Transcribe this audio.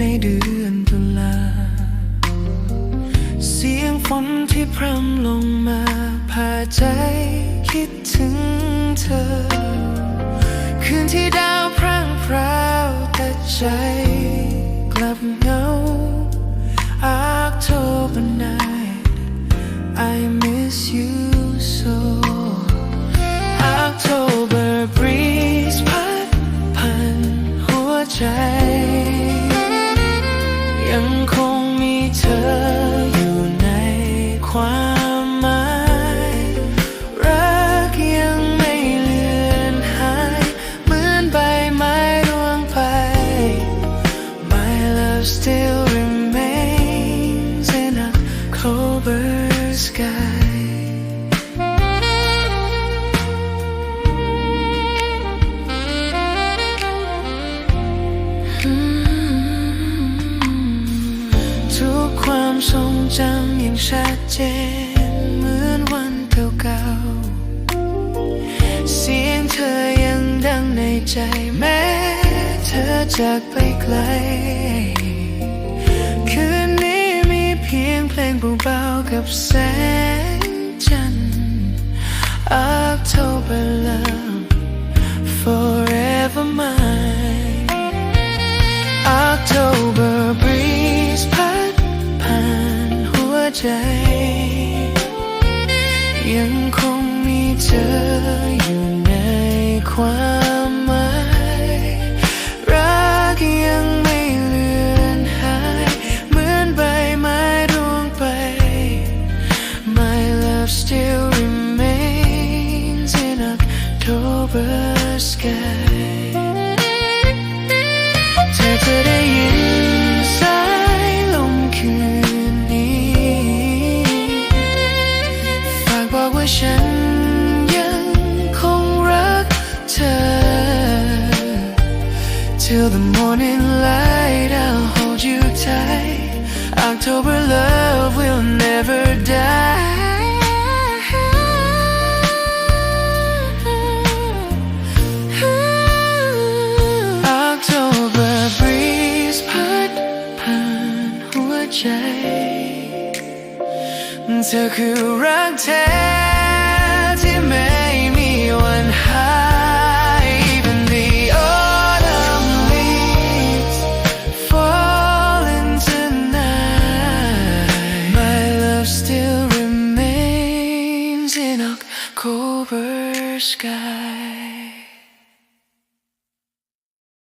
ในเดือนตุลา เสียงฝนที่พรำลงมาพาใจคิดถึงเธอ คืนที่ดาวพร่างพราวแต่ใจกลับ เธออยู่ในความหมาย รักยังไม่เลือนหาย เหมือนใบไม้ร่วงไป My love still ชัดเจนเหมือนวันเก่าๆเสียงเธอยังดังในใจแม้เธอจากไปไกล คืนนี้มีเพียงเพลงเบาๆกับแสงจันทร์ October love For ยังคงมีเธออยู่ในความหมายรักยังไม่เลือนหาย เหมือนใบไม้ร่วงไป My love still remains in October sky the morning light I'll hold you tight October love will never die October breeze พัดผ่านหัวใจ เธอคือรักแท้ที่ไม่ in October sky